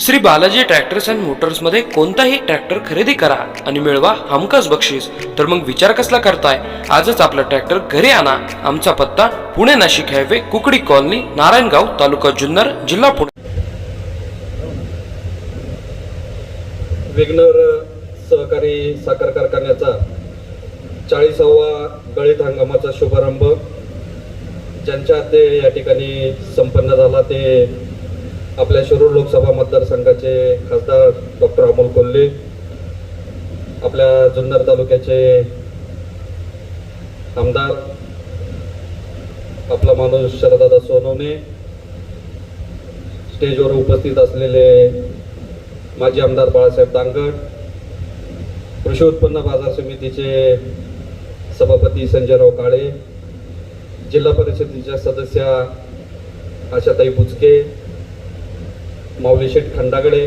Shri Balaji tractors and मोटर्समध्ये कोणताही tractor खरेदी करा आणि मिळवा हमखास बक्षीस. तर मग विचार कसला करताय? आजच आपला ट्रॅक्टर घरी आणा. आमचा पत्ता पुणे नाशिक हायवे कुकडी कॉलनी नारायणगाव तालुका जुन्नर जिल्हा पुणे. वेगनर सहकारी साखर कारखान्याचा चाळीसावा गळीत हंगामाचा शुभारंभ ज्यांच्या ते या ठिकाणी संपन्न झाला ते आपल्या शिरूर लोकसभा मतदारसंघाचे खासदार डॉक्टर अमोल कोल्हे आपल्या जुन्नर तालुक्याचे आमदार आपला माणूस शरदादा सोनवणे स्टेजवर उपस्थित असलेले माजी आमदार बाळासाहेब दांगड कृषी उत्पन्न बाजार समितीचे सभापती संजयराव काळे जिल्हा परिषदेच्या सदस्या आशाताई बुचके माऊलीशेठ खंडागडे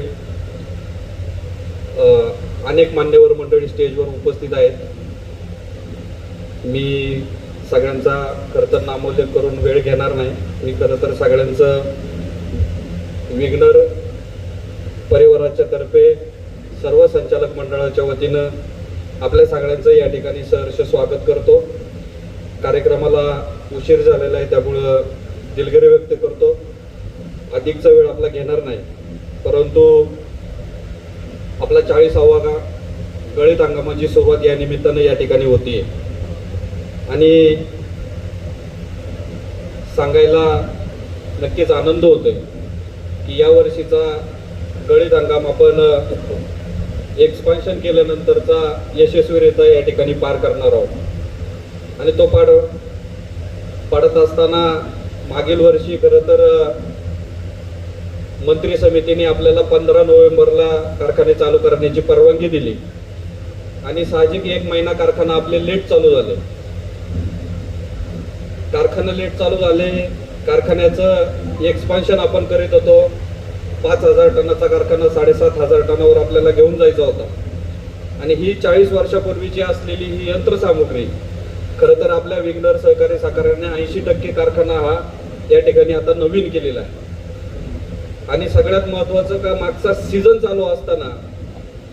अनेक मान्यवर मंडळी स्टेजवर उपस्थित आहेत. मी सगळ्यांचा खरं तर नामोल्लेख करून वेळ घेणार नाही. मी खरं तर सगळ्यांचं विघ्नर परिवाराच्या तर्फे सर्व संचालक मंडळाच्या वतीनं आपल्या सगळ्यांचं या ठिकाणी सहर्ष स्वागत करतो. कार्यक्रमाला उशीर झालेला आहे त्यामुळं दिलगिरी व्यक्त करतो. अधिकचा वेळ आपला घेणार नाही. परंतु आपला चाळीसावा का गळीत हंगामाची सुरुवात या निमित्तानं या ठिकाणी होतीये. आणि सांगायला नक्कीच आनंद होतोय की या वर्षीचा गळीत हंगाम आपण एक्सपान्शन केल्यानंतरचा यशस्वीरित्या या ठिकाणी पार करणार आहोत. आणि तो पाड पाडत असताना मागील वर्षी खरं तर मंत्री समितीने आपल्याला पंधरा नोव्हेंबरला कारखाने चालू करण्याची परवानगी दिली. आणि साहजिक एक महिना कारखाना आपले लेट चालू झाले. कारखाना लेट चालू झाले कारखान्याचं एक्सपान्शन आपण करीत होतो. पाच हजार टनाचा कारखाना साडेसात हजार टनावर आपल्याला घेऊन जायचा होता. आणि ही चाळीस वर्षापूर्वीची असलेली ही यंत्रसामुग्री खरं तर आपल्या विग्नर सहकारी साखराने ऐंशी टक्के कारखाना हा या ठिकाणी आता नवीन केलेला आहे. आणि सगळ्यात महत्वाचं का मागचा सीझन चालू असताना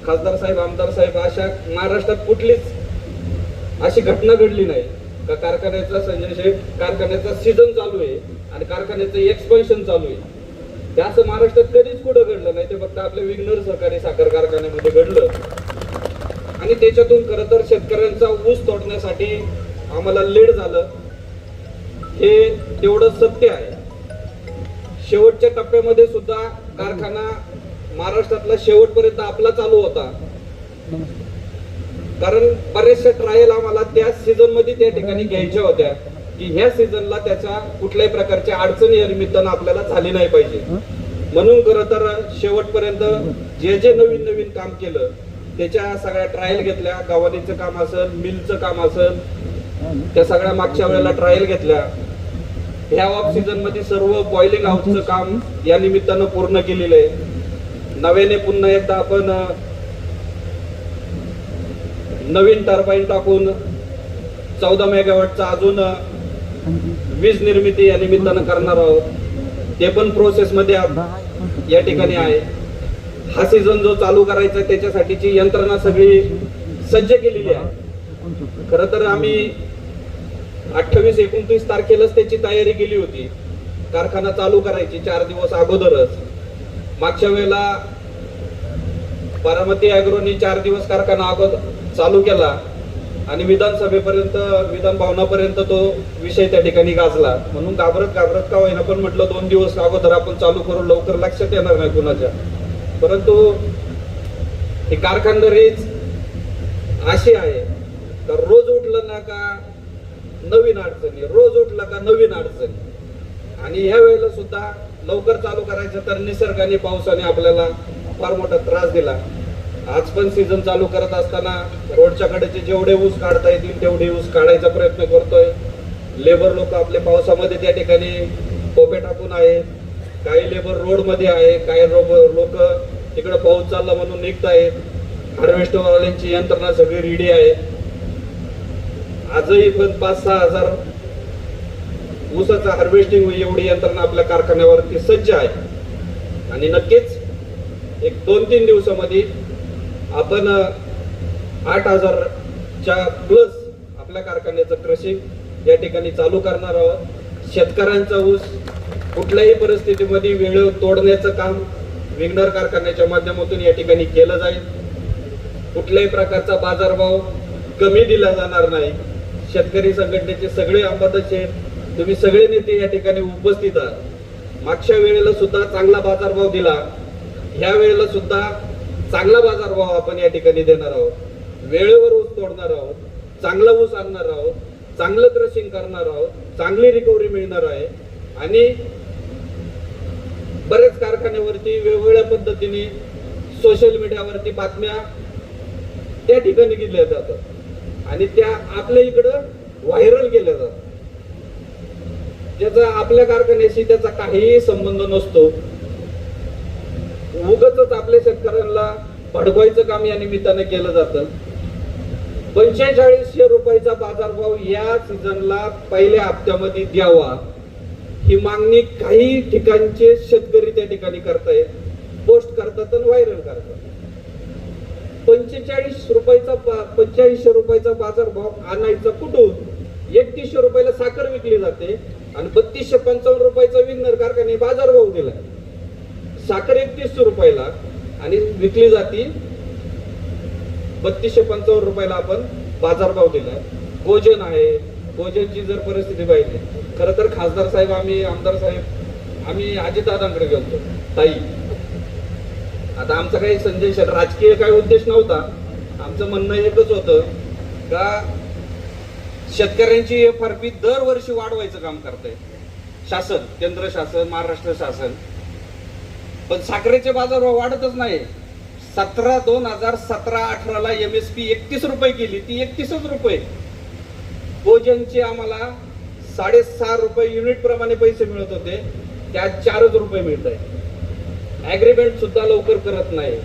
खासदार साहेब आमदार साहेब अशा महाराष्ट्रात कुठलीच अशी घटना घडली नाही. का कारखान्याचा संजय शेठ कारखान्याचा सीझन चालू आहे आणि कारखान्याचं एक्सपेन्शन चालू आहे. ते असं महाराष्ट्रात कधीच कुठं घडलं नाही. ते फक्त आपल्या विघ्नर सहकारी साखर कारखान्यामध्ये घडलं. आणि त्याच्यातून खरं तर शेतकऱ्यांचा ऊस तोडण्यासाठी आम्हाला लेट झालं. हे तेवढं सत्य आहे. शेवटच्या टप्प्यामध्ये सुद्धा कारखाना महाराष्ट्रातला शेवटपर्यंत आपला चालू होता. कारण बरेचशा ट्रायल आम्हाला त्या सीझनमध्ये त्या ठिकाणी घ्यायच्या होत्या. की ह्या सीझनला त्याच्या कुठल्याही प्रकारच्या अडचणी या निमित्तानं आपल्याला झाली नाही पाहिजे. म्हणून खरं तर शेवटपर्यंत जे जे नवीन नवीन काम केलं त्याच्या सगळ्या ट्रायल घेतल्या. गवानीचं काम असेल मिलचं काम असेल त्या सगळ्या मागच्या वेळेला ट्रायल घेतल्या. ह्या ऑफ सीझनमध्ये सर्व बॉइलिंग हाऊसचं काम या निमित्तानं पूर्ण केलेलं आहे. नव्याने पुन्हा एकदा आपण नवीन टर्बाईन टाकून चौदा मेगावॅटचा अजून वीज निर्मिती या निमित्तानं करणार आहोत. ते पण प्रोसेस मध्ये या ठिकाणी आहे. हा सीझन जो चालू करायचा त्याच्यासाठीची यंत्रणा सगळी सज्ज केलेली आहे. खर तर आम्ही अठ्ठावीस एकोणतीस तारखेलाच त्याची तयारी केली होती. कारखाना चालू करायची चार दिवस अगोदरच. मागच्या वेळेला बारामती अॅग्रोनी चार दिवस कारखाना अगोदर चालू केला. आणि विधानसभेपर्यंत विधान भवनापर्यंत तो विषय त्या ठिकाणी गाजला. म्हणून घाबरत घाबरत का होईना पण म्हटलं दोन दिवस अगोदर आपण चालू करू लवकर लक्षात येणार नाही कुणाच्या. परंतु ही कारखानदारीच अशी आहे. तर रोज उठलं ना का नवीन अडचणी रोज उठला का नवीन अडचणी. आणि ह्या वेळेला सुद्धा लवकर चालू करायचं तर निसर्गाने पावसाने आपल्याला फार मोठा त्रास दिला. आज पण सीझन चालू करत असताना रोडच्या कडेचे जेवढे ऊस काढता येतील तेवढे ऊस काढायचा प्रयत्न करतोय. लेबर लोक आपल्या पावसामध्ये त्या ठिकाणी कोपे टाकून आहेत. काही लेबर रोडमध्ये आहे काही लोक तिकडे पाऊस चालला म्हणून निघत आहेत हार्वेस्टरवाल्यांची यंत्रणा सगळी रेडी आहे. आजही पण पाच सहा हजार ऊसाचं हार्वेस्टिंग एवढी यंत्रणा आपल्या कारखान्यावरती सज्ज आहे. आणि नक्कीच एक दोन तीन दिवसामध्ये आपण आठ हजारच्या प्लस आपल्या कारखान्याचं क्रशिंग या ठिकाणी चालू करणार आहोत. शेतकऱ्यांचा ऊस कुठल्याही परिस्थितीमध्ये वेळ तोडण्याचं काम विघ्नर कारखान्याच्या माध्यमातून या ठिकाणी केलं जाईल. कुठल्याही प्रकारचा बाजारभाव कमी दिला जाणार नाही. शेतकरी संघटनेचे सगळे अंबादाचे आहेत तुम्ही सगळे नेते या ठिकाणी उपस्थित आहात. मागच्या वेळेला सुद्धा चांगला बाजारभाव दिला. ह्या वेळेला सुद्धा चांगला बाजारभाव आपण या ठिकाणी देणार आहोत. वेळेवर ऊस तोडणार आहोत. चांगला ऊस आणणार आहोत. चांगलं क्रशिंग करणार आहोत. चांगली रिकव्हरी मिळणार आहे. आणि बरेच कारखान्यावरती वेगवेगळ्या पद्धतीने सोशल मीडियावरती बातम्या त्या ठिकाणी घेतल्या जातात. आणि त्या आपल्या इकडं व्हायरल केल्या जातात ज्याचा आपल्या कारखान्याशी त्याचा काहीही संबंध नसतो. उगच आपल्या शेतकऱ्यांना भडकवायचं काम या निमित्तानं केलं जातं. पंचेचाळीसशे रुपयाचा बाजारभाव या सीझनला पहिल्या हप्त्यामध्ये द्यावा. ही मागणी काही ठिकाणचे शेतकरी त्या ठिकाणी करतायत. पोस्ट करतात आणि व्हायरल करतात. पंचेचाळीस रुपयाचा पंचेचाळीसशे रुपयाचा बाजारभाव आणायचा कुठून? एकतीसशे रुपयाला साखर विकली जाते आणि बत्तीसशे पंचावन्न रुपयाचा विन्नर कारखाने बाजारभाव दिलाय. साखर एकतीसशे रुपयाला आणि विकली जाती. बत्तीसशे पंचावन्न रुपयाला आपण बाजारभाव दिलाय. भोजन आहे. भोजनची जर परिस्थिती पाहिली खरं तर खासदार साहेब आम्ही आमदार साहेब आम्ही अजितदादांकडे गेलो ताई आता आमचा काही संजय शेट राजकीय काही उद्देश नव्हता. आमचं म्हणणं एकच होतं का शेतकऱ्यांची एफ आर पी दरवर्षी वाढवायचं काम करतंय. शासन केंद्र शासन महाराष्ट्र शासन. पण साखरेचे बाजार वाढतच नाही. सतरा दोन हजार सतरा अठराला एम एस पी एकतीस रुपये केली. ती एकतीसच रुपये. भोजनचे आम्हाला साडेसहा रुपये युनिट प्रमाणे पैसे मिळत होते. त्यात चारच रुपये मिळत आहे ऍग्रीमेंट सुद्धा लवकर करत नाही.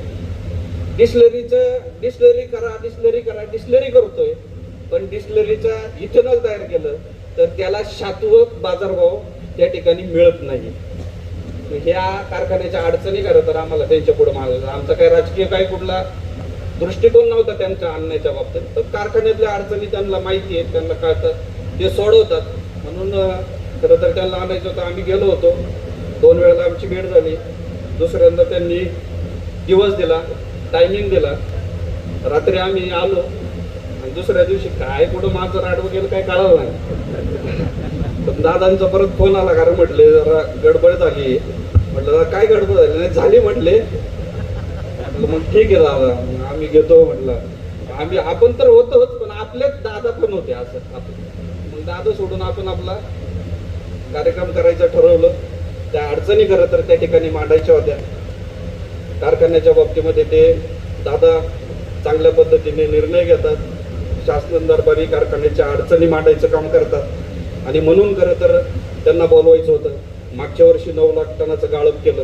डिस्लरीचं डिस्लरी करा डिस्लरी करा डिस्लरी करतोय. पण डिस्लरीचा इथेनॉल तयार केलं तर त्याला शाश्वत बाजारभाव त्या ठिकाणी मिळत नाही. ह्या कारखान्याच्या अडचणी खरं तर आम्हाला त्यांच्या पुढे मागायचं आमचा काही राजकीय काही कुठला दृष्टिकोन नव्हता त्यांच्या आणण्याच्या बाबतीत. तर कारखान्यातल्या अडचणी त्यांना माहिती आहेत त्यांना कळतं. ते सोडवतात. म्हणून खरं तर त्यांना आणायचं होतं आम्ही गेलो होतो. दोन वेळेला आमची भेट झाली. दुसऱ्यांदा त्यांनी दिवस दिला टायमिंग दिला. रात्री आम्ही आलो. आणि दुसऱ्या दिवशी काय कुठं माझं राडवं गेलं काय कळलं नाही. पण दादांचा परत फोन आला कारण म्हटले जरा गडबड झाली. म्हटलं जरा काय गडबड झाली? नाही झाली म्हटले. म्हटलं मग ठीक आहे दादा मग आम्ही घेतो म्हटलं. आम्ही आपण तर होतोच पण आपलेच दादा पण होते असं. आपण मग दादा सोडून आपण आपला कार्यक्रम करायचा ठरवलं. त्या अडचणी खरं तर त्या ठिकाणी मांडायच्या होत्या. कारखान्याच्या बाबतीमध्ये ते दादा चांगल्या पद्धतीने निर्णय घेतात. शासन दरबारी कारखान्याच्या अडचणी मांडायचं काम करतात. आणि म्हणून खरं तर त्यांना बोलवायचं होतं. मागच्या वर्षी नऊ लाख टनाचं गाळप केलं.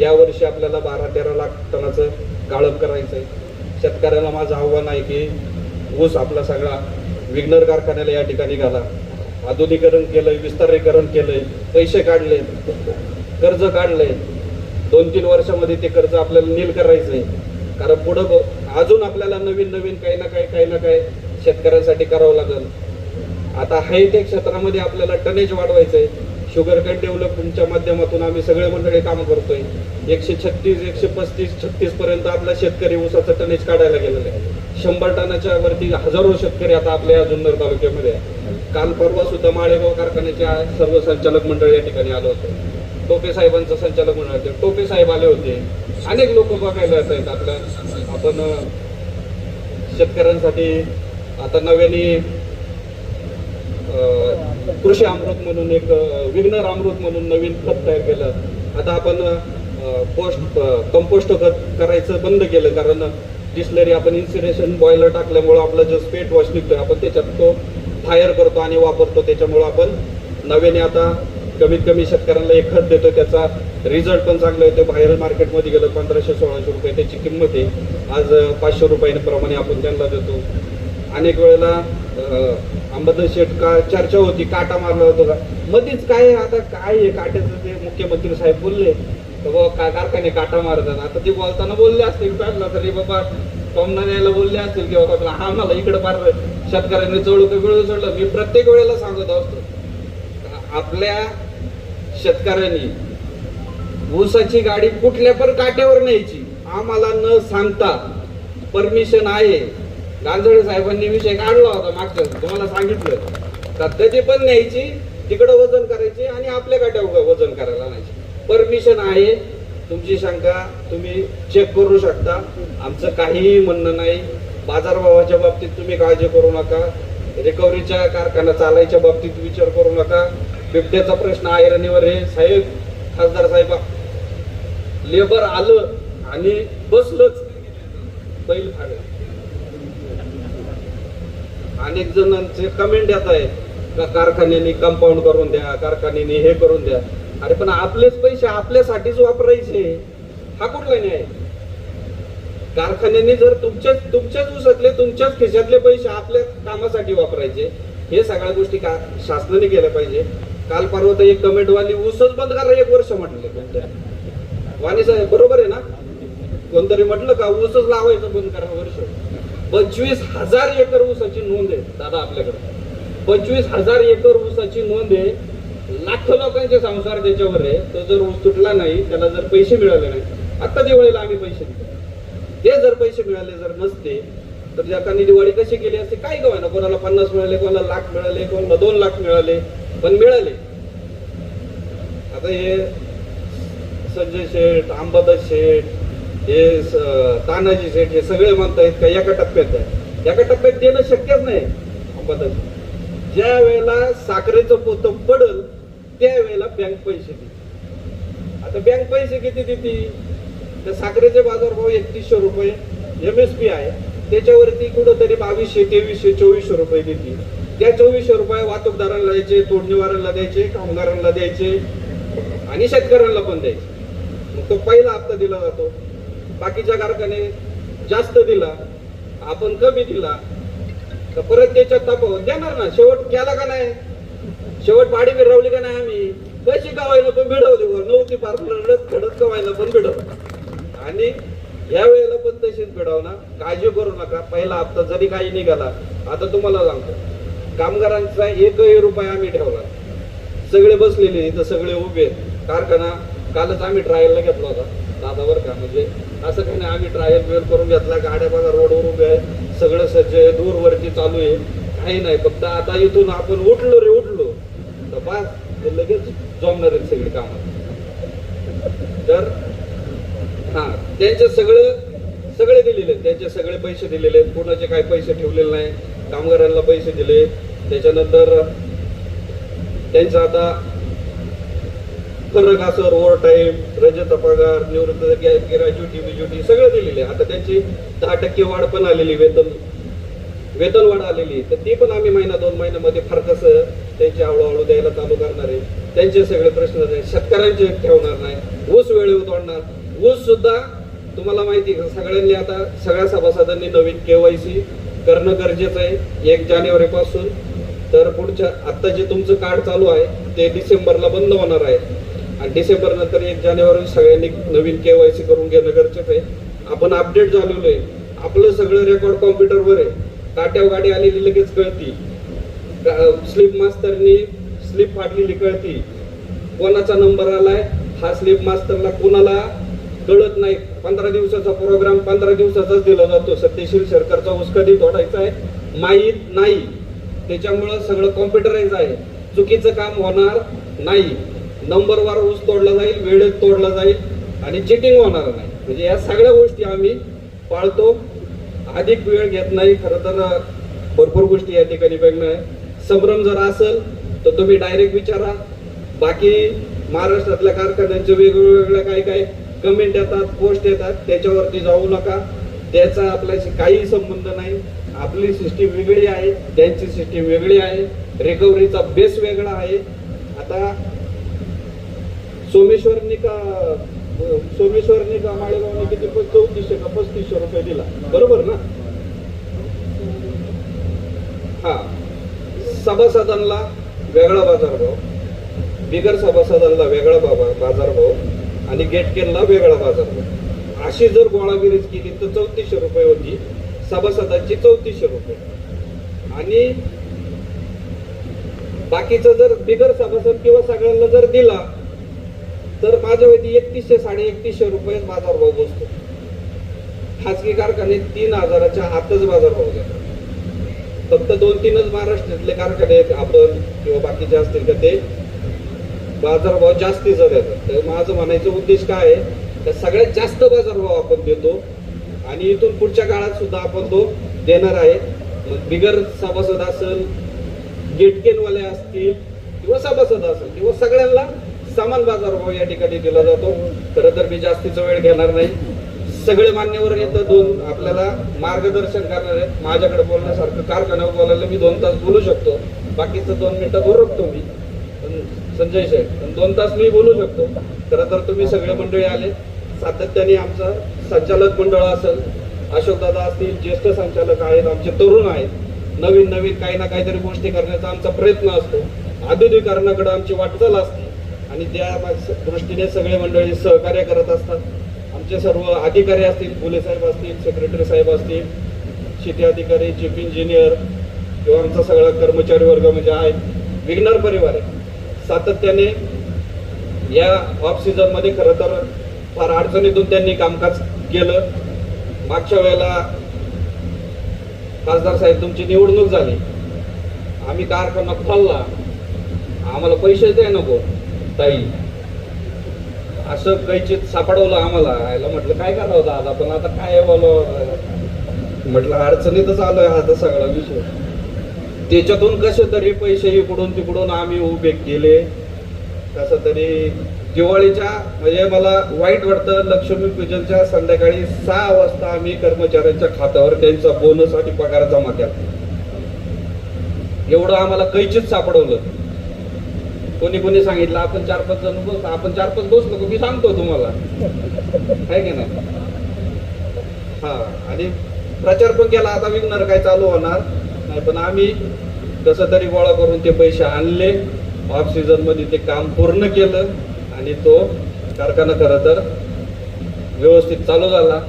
यावर्षी आपल्याला बारा तेरा लाख टनाचं गाळप करायचं आहे. शेतकऱ्याला माझं आव्हान आहे की ऊस आपला सगळा विघ्नर कारखान्याला या ठिकाणी घाला. आधुनिकरण केलंय विस्तारीकरण केलंय पैसे काढले कर्ज काढलंय. दोन तीन वर्षामध्ये ते कर्ज आपल्याला नील करायचंय. कारण पुढं अजून आपल्याला नवीन नवीन काही ना काही काही ना काही शेतकऱ्यांसाठी करावं लागेल. आता हायटेक क्षेत्रामध्ये आपल्याला टनेज वाढवायचंय. शुगर केन डेव्हलपमेंटच्या माध्यमातून आम्ही सगळे मंडळी काम करतोय. एकशे छत्तीस एकशे पस्तीस छत्तीस पर्यंत आपला शेतकरी ऊसाचं टनेज काढायला गेलेलं आहे. शंभर टनाच्या वरती हजारो शेतकरी आता आपल्या या जुन्नर तालुक्यामध्ये आहे. काल परवा सुद्धा माळेगाव कारखान्याच्या सर्व संचालक मंडळ या ठिकाणी आलं होतं. टोपे साहेबांचं संचालक मंडळ टोपे साहेब आले होते. अनेक लोक बघायला येत आहेत आपल्या आपण शेतकऱ्यांसाठी आता नव्याने कृषी अमृत म्हणून एक विघ्नर अमृत म्हणून नवीन खत तयार केलं. आता आपण पोस्ट कंपोस्ट खत करायचं बंद केलं कारण डिस्लरी आपण इन्सिरेशन बॉयलर टाकल्यामुळं आपला जो स्पेट वॉश निघतोय आपण त्याच्यात तो फायर करतो आणि वापरतो. त्याच्यामुळं आपण नव्याने आता कमीत कमी शेतकऱ्यांना एक खत देतो त्याचा रिझल्ट पण चांगला येतो बाहेर मार्केटमध्ये गेलं पंधराशे सोळाशे रुपये. त्याची किंमत आहे. आज पाचशे रुपयांप्रमाणे आपण त्यांना देतो. अनेक वेळेला अंबादास शेठ का चर्चा होती काटा मारला होतो. का मध्येच काय आहे, आता काय आहे काट्याचं ते मुख्यमंत्री साहेब बोलले तर बाबा का कारखाने काटा मारतात? आता ते बोलताना बोलले असतील काढला तरी बाबा टॉमना द्यायला बोलले असतील की बाबा हा मला इकडे पार शेतकऱ्यांनी चढू का वेळ चढलं मी प्रत्येक वेळेला सांगत असतो. आपल्या शेतकऱ्यांनी. ऊसाची गाडी कुठल्या पण काट्यावर न्यायची आम्हाला न सांगता परमिशन आहे. गांजळे साहेबांनी विषय काढला होता मागच्या तुम्हाला सांगितलं. सध्याची पण न्यायची तिकडं वजन करायची आणि आपल्या काट्यावर वजन करायला नाही परमिशन आहे. तुमची शंका तुम्ही चेक करू शकता. आमचं काहीही म्हणणं नाही. बाजारभावाच्या बाबतीत तुम्ही काळजी करू नका. रिकव्हरीच्या कारखाना चालायच्या बाबतीत विचार करू नका. बिबट्याचा प्रश्न आयरणीवर हे. साहेब खासदार साहेबा लेबर आलं आणि बसलंच. बैल फाडलं. अनेक जणांचे कमेंट येत आहे का कारखान्याने कंपाऊंड करून द्या कारखान्याने हे करून द्या. अरे पण आपलेच पैसे आपल्यासाठीच वापरायचे. हा कुठला न्याय? कारखान्याने जर तुमच्याच तुमच्याच उसातले तुमच्याच खिशातले पैसे आपल्या कामासाठी वापरायचे हे सगळ्या गोष्टी का शासनाने केल्या पाहिजे? काल परवा तर एक कमेंटवाली ऊसच बंद करा एक वर्ष म्हटले कोणत्या वाणी साहेब बरोबर आहे ना? कोणतरी म्हटलं का ऊसच लावायचं बंद करा वर्ष. पंचवीस हजार एकर ऊसाची नोंद आहे दादा आपल्याकडे. पंचवीस हजार एकर ऊसाची नोंद आहे लाखो लोकांचे संसार त्याच्यावर आहे तो जर ऊस तुटला नाही त्याला जर पैसे मिळाले नाही आता दिवाळीला आम्ही पैसे दिले ते जर पैसे मिळाले जर नसते तर जगाने दिवाळी कशी केली असते काय गव्हाना कोणाला पन्नास मिळाले कोणाला लाख मिळाले कोणाला दोन लाख मिळाले पण मिळाले. आता हे संजय शेठ अंबादास शेठ हे तानाजी शेठ हे सगळे म्हणतायत का एका टप्प्यात आहे एका टप्प्यात देणं शक्यच नाही अंबादास. ज्या वेळेला साखरेचं पोतं पडल त्या वेळेला बँक पैसे देते आता बँक पैसे किती देते त्या साखरेचे बाजारभाव एकतीसशे रुपये एम एस पी आहे. त्याच्यावरती कुठंतरी बावीसशे तेवीसशे चोवीसशे रुपये देतील त्या चोवीसशे रुपये वाहतूकदारांना द्यायचे तोडणीवारांना द्यायचे कामगारांना द्यायचे आणि शेतकऱ्यांना पण द्यायचे. मग तो पहिला हप्ता दिला जातो. बाकीच्या कारखाने जास्त दिला आपण कमी दिला. तर परत त्याच्यात तापव देणार ना शेवट केला का नाही? शेवट पाडी मिरवली का नाही आम्ही? कशी कवायला पण मिळवली नऊ नव्हती फार रडत खडत कवायला पण मिळवलं आणि या वेळेला पण तशीच ना? काळजी करू नका. पहिला हप्ता जरी काही निघाला आता तुम्हाला सांगतो. कामगारांचा एकही रुपया आम्ही ठेवला सगळे बसलेले इथं सगळे उभे आहेत. कारखाना कालच आम्ही ट्रायलला घेतला होता. दादावर का? म्हणजे असं काही नाही आम्ही ट्रायल बियल करून घेतला. गाड्या बघा रोडवर उभे आहे सगळं सज्ज आहे. दूरवरती चालू आहे. काही नाही. फक्त आता इथून आपण उठलो रे उठलो. तर बा लगेच जमणार आहेत सगळी कामं. तर त्यांचे सगळं सगळे दिलेले आहेत. त्यांचे सगळे पैसे दिलेले आहेत. कोणाचे काही पैसे ठेवलेले नाही. कामगारांना पैसे दिले. त्याच्यानंतर त्यांचं आता फरक असर ओव्हर टाईम रजेचा पगार निवृत्त ग्रॅज्युटी बिज्युटी सगळं दिलेले आता त्यांची दहा टक्के वाढ पण आलेली वेतन वेतन वाढ आलेली तर ती पण आम्ही महिना दोन महिन्यामध्ये फार कसं त्यांची हळूहळू द्यायला चालू करणार आहे. त्यांचे सगळे प्रश्न शेतकऱ्यांचे ठेवणार नाही. ऊस वेळेवर तोडणार. ऊस सुद्धा तुम्हाला माहिती आहे का सगळ्यांनी आता सगळ्या सभासदांनी नवीन के वाय सी करणं गरजेचं आहे एक जानेवारीपासून. तर पुढच्या आत्ता जे तुमचं कार्ड चालू आहे ते डिसेंबरला बंद होणार आहे. आणि डिसेंबर नंतर एक जानेवारी सगळ्यांनी नवीन के वाय सी करून घेणं गरजेचं आहे. आपण अपडेट झालेलो आहे. आपलं सगळं रेकॉर्ड कॉम्प्युटरवर आहे. काट्याव गाडी आलेली लगेच कळती. स्लिप मास्तरनी स्लिप फाटलेली कळती. कोणाचा नंबर आलाय हा स्लिप मास्तरला कोणाला कळत नाही. पंधरा दिवसाचा प्रोग्राम पंधरा दिवसाचाच दिला जातो. सत्यशील सरकारचा ऊस कधी तोडायचा आहे. माहीत नाही. त्याच्यामुळं सगळं कॉम्प्युटराईज आहे. चुकीचं काम होणार नाही. नंबरवार ऊस तोडला जाईल वेळेत तोडला जाईल आणि चिटिंग होणार नाही. म्हणजे या सगळ्या गोष्टी आम्ही पाळतो. अधिक वेळ घेत नाही. खरं तर भरपूर गोष्टी या ठिकाणी बघणं आहे संभ्रम जर असेल तर तुम्ही डायरेक्ट विचारा. बाकी महाराष्ट्रातल्या कारखान्यांचे वेगवेगळ्या काही काही कमेंट येतात पोस्ट येतात त्याच्यावरती जाऊ नका. त्याचा आपल्याशी काही संबंध नाही. आपली सिस्टीम वेगळी आहे त्यांची सिस्टीम वेगळी आहे. रिकव्हरीचा बेस वेगळा आहे. आता सोमेश्वरनी का सोमेश्वरनी का माळेगावने किती चौतीसशे का पस्तीसशे रुपये दिला? बरोबर ना? हा. सभासदांना वेगळा बाजारभाव. बिगर सभासदांना वेगळा बाबा बाजारभाव. आणि गेट केनला वेगळा बाजारभाव अशी जर गोळागिरीच केली तर चौतीसशे रुपये होती. सभासदांची चौतीसशे रुपये. आणि बाकीचं जर बिगर सभासद किंवा सगळ्यांना जर दिला तर माझ्या वैदी एकतीसशे साडे एकतीसशे रुपये बाजारभाव बसतो. खाजगी कारखाने तीन हजाराच्या आतच बाजारभाव घेतात फक्त दोन तीनच महाराष्ट्रातले कारखाने आहेत आपण किंवा बाकीचे असतील का ते. बाजारभाव जास्तीचा देतात तर माझं म्हणायचं उद्देश काय आहे? तर सगळ्यात जास्त बाजारभाव आपण देतो आणि इथून पुढच्या काळात सुद्धा आपण तो देणार आहे. मग बिगर सभासद असेल गेटकेनवाले असतील किंवा सभासद असेल किंवा सगळ्यांना समान बाजारभाव या ठिकाणी दिला जातो. खरं तर मी जास्तीचा वेळ घेणार नाही. सगळे मान्यवर येतं दोन आपल्याला मार्गदर्शन करणार आहेत. माझ्याकडे बोलण्यासारखं कारखान्यावर बोलायला मी दोन तास बोलू शकतो. बाकीचं दोन मिनिटं ओरखतो मी. संजय शेठ पण दोन तास मी बोलू शकतो. खरं तर तुम्ही सगळे मंडळी आले. सातत्याने आमचा संचालक मंडळ असेल अशोकदादा असतील ज्येष्ठ संचालक आहेत आमचे तरुण आहेत. नवीन नवीन काही ना काहीतरी गोष्टी करण्याचा आमचा प्रयत्न असतो. आधुनिकरणाकडे आमची वाटचाल असते. आणि त्या दृष्टीने सगळे मंडळी सहकार्य करत असतात. आमचे सर्व अधिकारी असतील फुले साहेब असतील सेक्रेटरी साहेब असतील शेती अधिकारी चीफ इंजिनियर किंवा आमचा सगळा कर्मचारी वर्ग म्हणजे आहेत विघ्नर परिवार आहे. सातत्याने या ऑफ सीझनमध्ये खरं तर फार अडचणीतून त्यांनी कामकाज केलं. मागच्या वेळेला खासदार साहेब तुमची निवडणूक झाली. आम्ही कारखाना खोलला आम्हाला पैसे द्या नको ताई. असं कैचित सापडवलं आम्हाला. यायला म्हटलं काय करावं दादा? पण आता काय बोलावं? म्हटलं अडचणीतच आलोय हा आता सगळा विषय. त्याच्यातून कसे तरी पैसे इकडून तिकडून आम्ही उभे केले. कसं तरी दिवाळीच्या म्हणजे मला वाईट वाटतं लक्ष्मी पूजनच्या संध्याकाळी सहा वाजता आम्ही कर्मचाऱ्यांच्या खात्यावर त्यांचा बोनस आणि पगार जमा केला. एवढं आम्हाला कैचित सापडवलं. कोणी कोणी सांगितलं आपण चार पाच जण बस आपण चार पाच बसलो नको मी सांगतो तुम्हाला. आहे की नाही? हा आणि प्रचार पण केला. आता विघ्नर काय चालू होणार? नाही पण आम्ही कसं तरी गोळा करून ते पैसे आणले ऑफ सीझनमध्ये ते काम पूर्ण केलं आणि तो कारखाना खरं तर व्यवस्थित चालू झाला.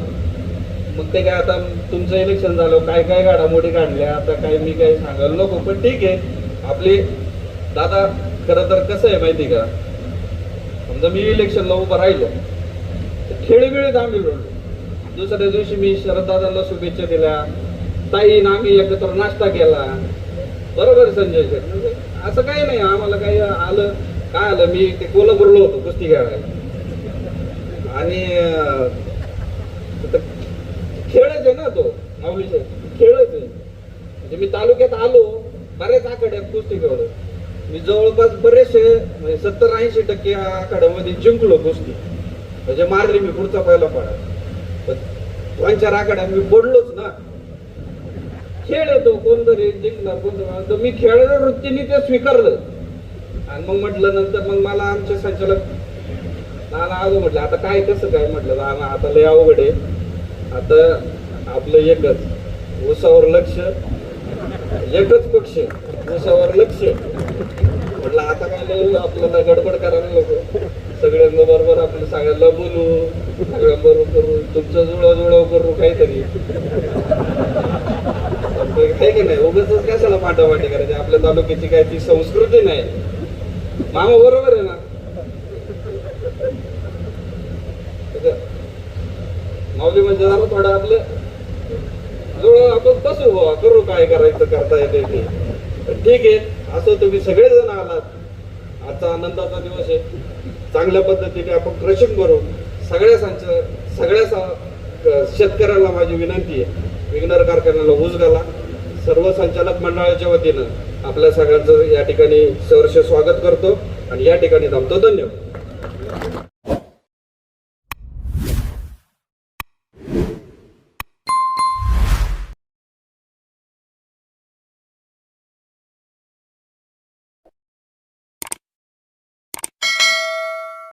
मग ते काय आता तुमचं इलेक्शन झालं काय काय घडामोडी काढल्या आता काय मी काही सांगायला नको पण ठीक आहे. आपली दादा खरं तर कसं आहे माहिती का? समजा मी इलेक्शनला उभं राहिलो तर वेळेत आम्ही लढलो. दुसऱ्या दिवशी मी शरददादांना शुभेच्छा दिल्या. ताई आम्ही एकत्र नाश्ता केला. बरोबर संजय सर असं काही नाही आम्हाला काही आलं. काय आलं? मी ते कोल्हापूरला होतो कुस्ती खेळायला. आणि खेळच आहे ना तो माऊली खेळच आहे. म्हणजे मी तालुक्यात आलो बऱ्याच आखाड्यात कुस्ती खेळलो. मी जवळपास बरेचसे म्हणजे सत्तर ऐंशी टक्के आखाड्यामध्ये जिंकलो कुस्ती. म्हणजे मारली मी पुढचा पहिला पडा. पण दोन चार आखाड्यात मी पडलोच ना. खेळ येतो कोणतरी जिंकणार कोण तर मी खेळ वृत्तीने ते स्वीकारलं. आणि मग म्हटलं नंतर मग मला आमचे संचालक नाना आलो म्हटलं आता काय कसं काय? म्हटलं नाना आता लय अवघड आहे. आता आपलं एकच उसावर लक्ष एकच पक्ष उसावर लक्ष. म्हटलं आता काय लय आपल्याला गडबड करायला नको. सगळ्यांना बरोबर आपण सगळ्यांना बोलू सगळ्यांबरोबर करू तुमचं जुळा जुळव करू काहीतरी. आहे की नाही? उगाच कशाला पाठोपाठी करायची? आपल्या तालुक्याची काय ती संस्कृती नाही. मामा बरोबर आहे ना? माऊली म्हणजे जरा थोडं आपलं जवळ आपण बसू हो करू काय करायचं करता येते ते. ठीक आहे असं तुम्ही सगळेजण आलात. आजचा आनंदाचा दिवस आहे. चांगल्या पद्धतीने आपण क्रशिंग करू. सगळ्या संच सगळ्या सा- माझी विनंती आहे. विघ्नर कारखान्याला ऊस घाला. सर्व संचालक मंडळाच्या वतीनं आपल्या सगळ्यांचं या ठिकाणी सहर्ष स्वागत करतो आणि या ठिकाणी थांबतो. धन्यवाद.